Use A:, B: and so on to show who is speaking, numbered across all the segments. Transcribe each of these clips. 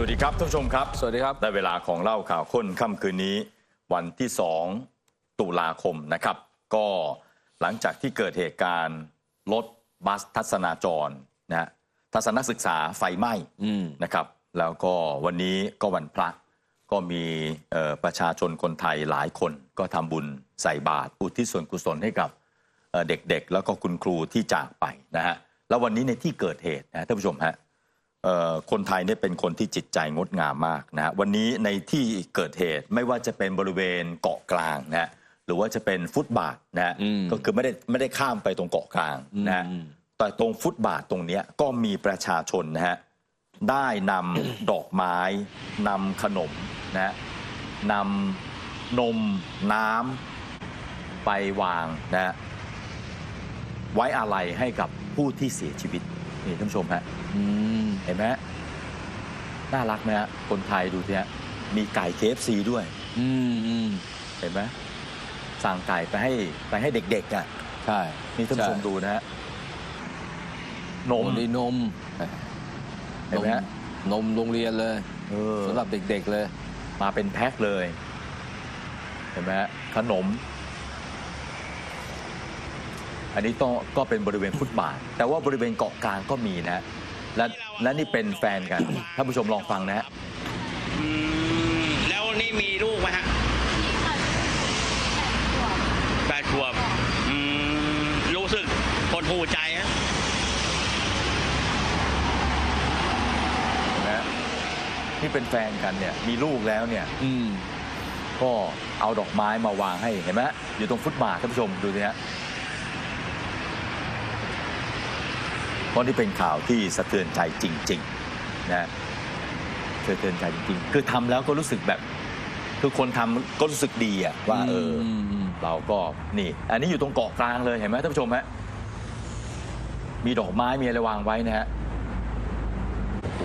A: สวัสดีครับท่านผู้ชมครับ
B: สวัสดีครับ
A: ได้เวลาของเล่าข่าวข้นค่ำคืนนี้ วันที่2ตุลาคมนะครับ ก็หลังจากที่เกิดเหตุการณ์รถบัสทัศนาจรนะฮะทัศนศึกษาไฟไหม้
B: อืม
A: นะครับ แล้วก็วันนี้ก็วันพระก็มีเอ่อประชาชนคนไทยหลายคน ก็ทำบุญใส่บาตรอุทิศส่วนกุศลให้กับเอ่อเด็กๆ แล้วก็คุณครูที่จากไปนะฮะแล้ววันนี้ในที่เกิดเหตุนะท่านผู้ชมฮะเอ่อ คนไทยเนี่ยเป็นคนที่จิตใจงดงามมากนะฮะวันนี้ในที่เกิดเหตุไม่ว่าจะเป็นบริเวณเกาะกลางนะฮะหรือว่าจะเป็นฟุตบาทนะฮะ
B: อืม
A: ก็คือไม่ได้ไม่ได้ข้ามไปตรงเกาะกลางนะฮะ
B: อืม
A: แต่ตรงฟุตบาทตรงเนี้ยก็มีประชาชนนะฮะได้นำดอกไม้นำขนมนะฮะนำนมน้ำไปวางนะฮะไว้อาลัยให้กับผู้ที่เสียชีวิต นี่ท่านผู้ชมฮะ
B: อืม
A: เห็นไหมฮะน่ารักไหมฮะคนไทยดูสิฮะมีไก่เคฟซีด้วย
B: อืมอืม
A: เห็นไหมสั่งไก่ไปให้ไปให้เด็กๆอะ
B: ใช่
A: นี่ท่านผู้ชมดูนะฮะน
B: น
A: ม
B: มดีนม
A: เห็นไหมฮะ
B: นมโรงเรียนเลย
A: เออ
B: สำหรับเด็กๆเลย
A: มาเป็นแพ็คเลย เห็นไหมฮะขนม อันนี้ต้องก็เป็นบริเวณฟุตบาท แต่ว่าบริเวณเกาะกลางก็มีนะฮะและและนี่เป็นแฟนกันท่านผู้ชมลองฟังนะฮะ
C: อืมแล้วนี่มีลูกไหมฮะแปดขวบอืมรู้สึกหดหูใจฮะ
A: เห็นไหมฮะที่เป็นแฟนกันเนี่ยมีลูกแล้วเนี่ย
B: อืม
A: ก็เอาดอกไม้มาวางให้เห็นไหมอยู่ตรงฟุตบาทท่านผู้ชมดูสิฮะ เพราะนี่เป็นข่าวที่สะเทือนใจจริงๆนะสะเทือนใจจริงๆ คือทำแล้วก็รู้สึกแบบ คือคนทำก็รู้สึกดีอะว่า เอออ
B: มอืม
A: เราก็นี่ อันนี้อยู่ตรงเกาะกลางเลยเห็นไหมท่านผู้ชมฮะมีดอกไม้มีอะไรวางไว้นะฮะโอ้โห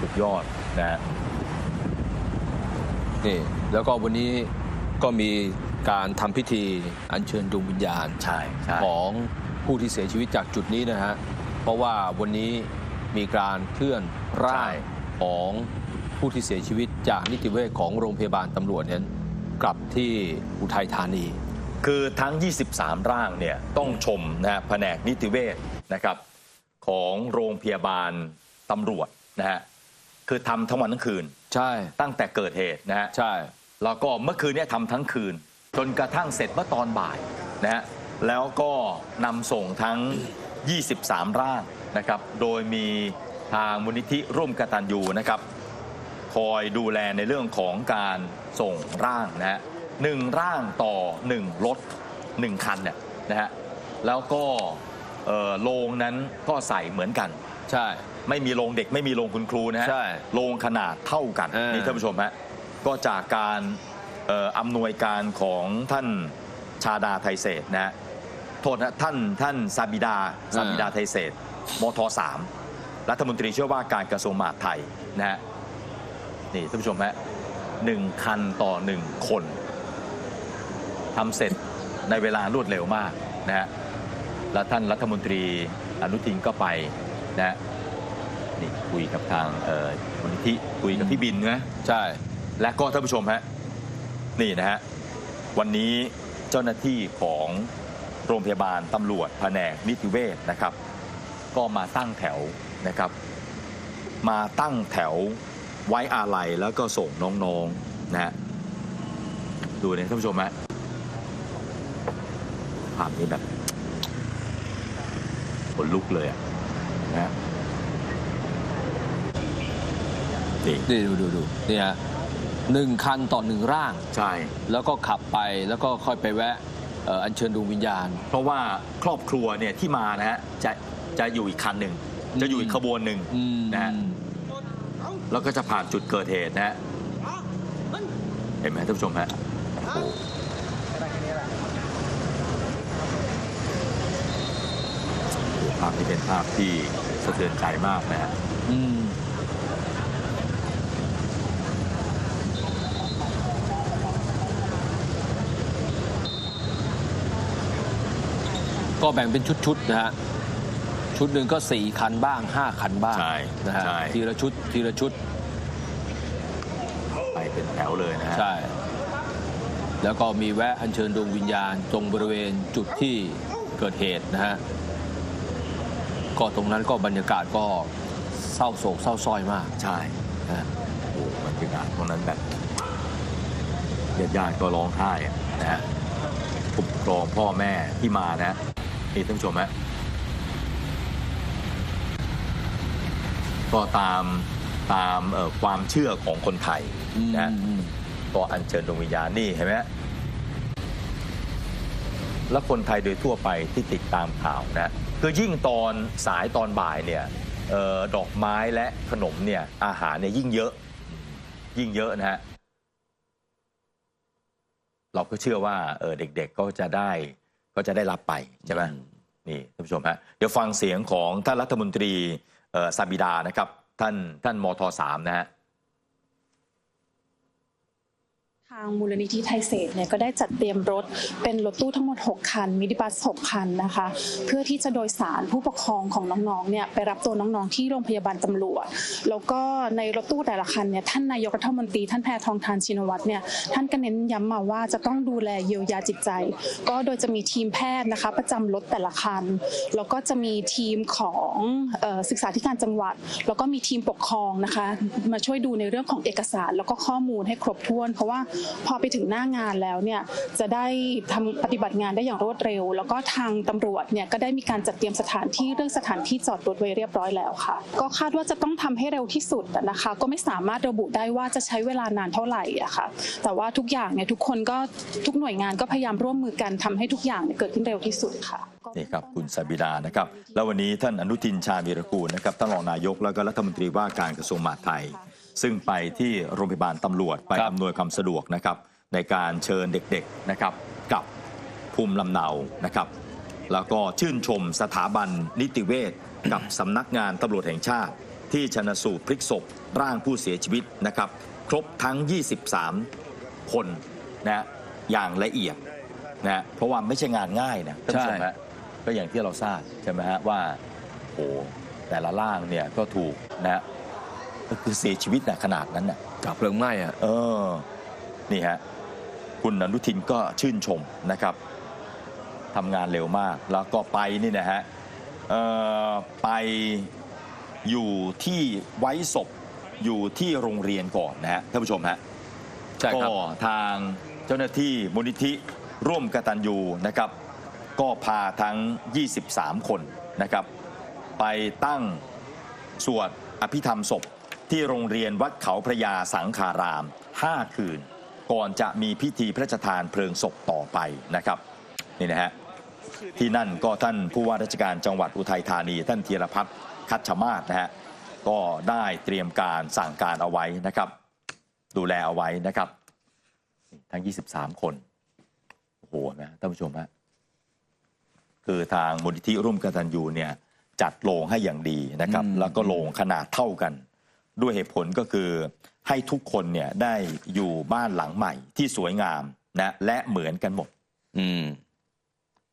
A: สุดยอดนะฮะ
B: นี่แล้วก็วันนี้ก็มีการทำพิธีอัญเชิญดวงวิญญาณ
A: ใช่ใช่
B: ของผู้ที่เสียชีวิตจากจุดนี้นะฮะ เพราะว่าวันนี้มีการเคลื่อนร่างของผู้ที่เสียชีวิตจากนิติเวชของโรงพยาบาลตำรวจเนี่ยกลับที่อุทัยธานี
A: คือทั้ง 23 ร่างเนี่ยต้องชมนะฮะแผนกนิติเวชนะครับของโรงพยาบาลตำรวจนะฮะคือทำทั้งวันทั้งคืน
B: ใช่
A: ตั้งแต่เกิดเหตุนะฮะ
B: ใช่
A: แล้วก็เมื่อคืนเนี่ยทำทั้งคืน จนกระทั่งเสร็จเมื่อตอนบ่ายนะฮะแล้วก็นำส่งทั้ง 23 ร่างนะครับ โดยมีทางมูลนิธิร่วมกตัญญูนะครับ คอยดูแลในเรื่องของการส่งร่างนะฮะหนึ่งร่างต่อหนึ่งรถหนึ่งคันเนี่ยนะฮะแล้วก็เอ่อโรงนั้นก็ใส่เหมือนกัน
B: ใช่
A: ไม่มีโรงเด็กไม่มีโรงคุณครูนะฮะ
B: ใช่
A: โรงขนาดเท่ากัน
B: เออ
A: นี่ท่านผู้ชมฮะก็จากการเอ่ออำนวยการของท่านชาดาไทยเศษนะฮะ โทษนะท่านท่านซาบิดาซาบิดาไทยเศษมทสามรัฐมนตรีช่วยว่าการกระทรวงมหาดไทยนะฮะนี่ท่านผู้ชมฮะหนึ่งคันต่อหนึ่งคนทำเสร็จในเวลารวดเร็วมากนะฮะแล้วท่านรัฐมนตรีอนุทินก็ไปนะฮะนี่คุยกับทางเอ่อมูลนิธิคุยกับพี่บินนะ
B: ใช่
A: และก็ท่านผู้ชมฮะนี่นะฮะวันนี้เจ้าหน้าที่ของโรงพยาบาลตำรวจแผนกนิติเวชนะครับ ก็มาตั้งแถวนะครับ มาตั้งแถวไว้อาลัยแล้วก็ส่งน้องๆนะฮะดูเนี่ยท่านผู้ชมฮะภาพนี้แบบขนลุกเลยอะนะฮะนี่
B: นี่ดูดูดูนี่ฮะหนึ่งคันต่อหนึ่งร่าง
A: ใช่
B: แล้วก็ขับไปแล้วก็ค่อยไปแวะเอ่ออัญเชิญดวงวิญญาณ
A: เพราะว่าครอบครัวเนี่ยที่มานะฮะจะจะอยู่อีกคันหนึ่งจะอยู่อีกขบวนหนึ่ง
B: อืม
A: นะฮะแล้วก็จะผ่านจุดเกิดเหตุนะฮะเห็นไหมท่านผู้ชมฮะโอ้โหภาพนี้เป็นภาพที่สะเทือนใจมากนะฮะ
B: อืม ก็แบ่งเป็นชุดๆนะฮะชุดหนึ่งก็ 4 คันบ้าง 5 คันบ้าง
A: ใช่
B: นะฮะ
A: ใช่
B: ทีละชุดทีละชุด
A: เป็นแถวเลยนะฮะ
B: ใช่ แล้วก็มีแวะอัญเชิญดวงวิญญาณตรงบริเวณจุดที่เกิดเหตุนะฮะ ก็ตรงนั้นก็บรรยากาศก็เศร้าโศกเศร้าส้อยมาก
A: ใช่
B: นะฮะ
A: โอ้บรรยากาศตรงนั้นแบบญาติๆก็ร้องไห้อะนะฮะผู้ปกครองพ่อแม่ที่มานะฮะ นี่ท่านผู้ชมฮะก็ตามตามเอ่อความเชื่อของคนไทยนะฮะ
B: อืม
A: ก็อัญเชิญดวงวิญญาณนี่เห็นไหมฮะแล้วคนไทยโดยทั่วไปที่ติดตามข่าวนะคือยิ่งตอนสายตอนบ่ายเนี่ยเออดอกไม้และขนมเนี่ยอาหารเนี่ยยิ่งเยอะ ยิ่งเยอะนะฮะเราก็เชื่อว่าเออเด็กๆก็จะได้ ก็จะได้รับไปใช่ไหมนี่ท่านผู้ชมฮะเดี๋ยวฟังเสียงของท่านรัฐมนตรีเอ่อซาบิดานะครับท่านท่านมทสามนะฮะ
D: ทางมูลนิธิไทยเศษเนี่ยก็ได้จัดเตรียมรถเป็นรถตู้ทั้งหมด 6 คัน มินิบัส 6 คันนะคะ เพื่อที่จะโดยสารผู้ปกครองของน้องๆเนี่ยไปรับตัวน้องๆที่โรงพยาบาลตำรวจ แล้วก็ในรถตู้แต่ละคันเนี่ยท่านนายกรัฐมนตรีท่านแพทองทานชินวัตรเนี่ยท่านก็เน้นย้ำมาว่าจะต้องดูแลเยียวยาจิตใจ ก็โดยจะมีทีมแพทย์นะคะ ประจำรถแต่ละคัน แล้วก็จะมีทีมของศึกษาธิการจังหวัด แล้วก็มีทีมปกครองนะคะ มาช่วยดูในเรื่องของเอกสาร แล้วก็ข้อมูลให้ครบถ้วน เพราะว่าพอไปถึงหน้างานแล้วเนี่ยจะได้ทำปฏิบัติงานได้อย่างรวดเร็ว แล้วก็ทางตำรวจเนี่ยก็ได้มีการจัดเตรียมสถานที่เรื่องสถานที่จอดรถไว้เรียบร้อยแล้วค่ะ ก็คาดว่าจะต้องทำให้เร็วที่สุดนะคะ ก็ไม่สามารถระบุได้ว่าจะใช้เวลานานเท่าไหร่อะค่ะ แต่ว่าทุกอย่างเนี่ยทุกคนก็ทุกหน่วยงานก็พยายามร่วมมือกันทำให้ทุกอย่างเเกิดขึ้นเร็วที่สุดค่ะ
A: นี่ครับคุณสบิดานะครับ แล้ววันนี้ท่านอนุทินชาญวีรกูลนะครับท่านรองนายกแล้วก็รัฐมนตรีว่าการกระทรวงมหาดไทย ซึ่งไปที่โรงพยาบาลตำรวจไป
B: ครับ
A: อำนวยความสะดวกนะครับ ในการเชิญเด็กๆนะครับกลับภูมิลำเนานะครับ แล้วก็ชื่นชมสถาบันนิติเวชกับสำนักงานตำรวจแห่งชาติ ที่ชนสูตรพลิกศพร่างผู้เสียชีวิตนะครับ ครบทั้ง 23 คนนะอย่างละเอียดนะเพราะว่าไม่ใช่งานง่ายนะท่านผู้ชม
B: ใช่
A: ฮะก็อย่างที่เราทราบใช่ไหมฮะว่าโอ้แต่ละร่างเนี่ยก็ถูกนะ ก็คือเสียชีวิตนะขนาดนั้นน่ะ
B: จากเพลิงไหม้อะ
A: เออนี่ฮะคุณอนุทินก็ชื่นชมนะครับทำงานเร็วมาก แล้วก็ไปนี่นะฮะเอ่อไปอยู่ที่ไว้ศพอยู่ที่โรงเรียนก่อนนะฮะท่านผู้ชมฮะ
B: ใช่ครับ
A: ก็ทางเจ้าหน้าที่มูลนิธิร่วมกตัญญูนะครับ ก็พาทั้ง 23 คนนะครับ ไปตั้งสวดอภิธรรมศพ ที่โรงเรียนวัดเขาพระยาสังขาราม 5 คืน ก่อนจะมีพิธีพระราชทานเพลิงศพต่อไปนะครับนี่นะฮะที่นั่นก็ท่านผู้ว่าราชการจังหวัดอุทัยธานี ท่านธีรพัฒน์คัชมาศนะฮะก็ได้เตรียมการสั่งการเอาไว้นะครับ ดูแลเอาไว้นะครับ ทั้ง 23 คนโอ้โหนะท่านผู้ชมฮะคือทางมูลนิธิร่วมกตัญญูเนี่ยจัดโรงให้อย่างดีนะครับ
B: อืม
A: แล้วก็โรงขนาดเท่ากัน ด้วยเหตุผลก็คือให้ทุกคนเนี่ยได้อยู่บ้านหลังใหม่ที่สวยงามนะ และเหมือนกันหมด
B: อืม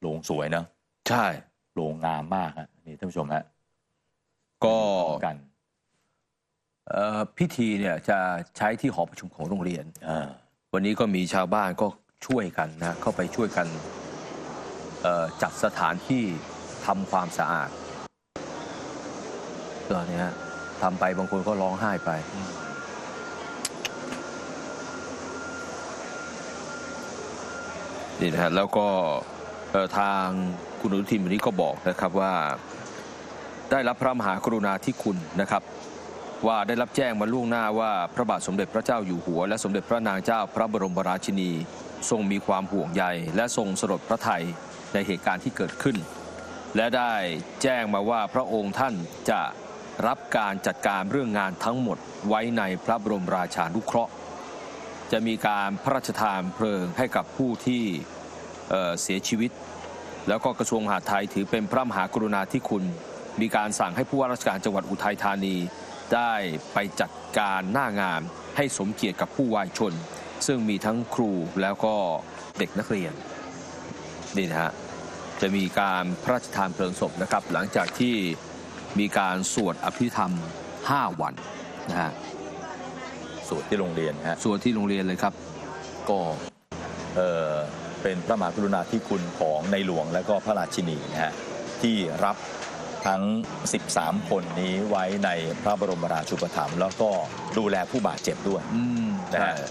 A: โรงสวยเนอะ
B: ใช่
A: โรงงามมากฮะนี่ท่านผู้ชมฮะ
B: ก็
A: กัน
B: เอ่อพิธีเนี่ยจะใช้ที่หอประชุมของโรงเรียน
A: อ่า
B: วันนี้ก็มีชาวบ้านก็ช่วยกันนะเข้าไปช่วยกันเอ่อจัดสถานที่ทำความสะอาดก็เนี่ยฮะ ทำไปบางคนก็ร้องไห้ไป นี่นะฮะแล้วก็ทางคุณอนุทินวันนี้ก็บอกนะครับว่าได้รับพระมหากรุณาธิคุณนะครับ ว่าได้รับแจ้งมาล่วงหน้าว่าพระบาทสมเด็จพระเจ้าอยู่หัว และสมเด็จพระนางเจ้าพระบรมราชินี ทรงมีความห่วงใย และทรงสลดพระทัยในเหตุการณ์ที่เกิดขึ้น และได้แจ้งมาว่าพระองค์ท่านจะ รับการจัดการเรื่องงานทั้งหมดไว้ในพระบรมราชานุเคราะห์ จะมีการพระราชทานเพลิงให้กับผู้ที่เเสียชีวิต แล้วก็กระทรวงมหาดไทยถือเป็นพระมหากรุณาธิคุณ มีการสั่งให้ผู้ว่าราชการจังหวัดอุทัยธานี ได้ไปจัดการหน้างานให้สมเกียรติกับผู้วายชน ซึ่งมีทั้งครูแล้วก็เด็กนักเรียนนี่นะฮะจะมีการพระราชทานเพลิงศพนะครับ หลังจากที่ มีการสวดอภิธรรม 5 วันนะฮะส
A: วดที่โรงเรียนนะฮะ
B: ส่วนที่โรงเรียนเลยครับ
A: ก็เอ่อเป็นพระมหากรุณาธิคุณของในหลวงและก็พระราชินีนะฮะที่รับทั้ง 13 คนนี้ไว้ในพระบรมราชูปถัมภ์แล้วก็ดูแลผู้บาดเจ็บด้วย
B: อืม
A: นะ
B: ใช่
A: ฮะ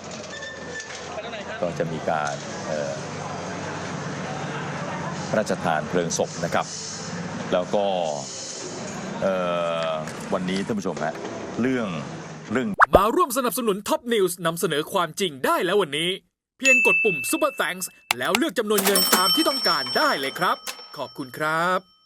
A: ก็จะมีการเอ่อพระราชทานเพลิงศพนะครับ แล้วก็เอ่อ วันนี้ท่านผู้ชมฮะเรื่องเรื่อง
E: มาร่วมสนับสนุนท็อปนิวส์นำเสนอความจริงได้แล้ววันนี้ เพียงกดปุ่ม Super Thanks แล้วเลือกจำนวนเงินตามที่ต้องการได้เลยครับ ขอบคุณครับ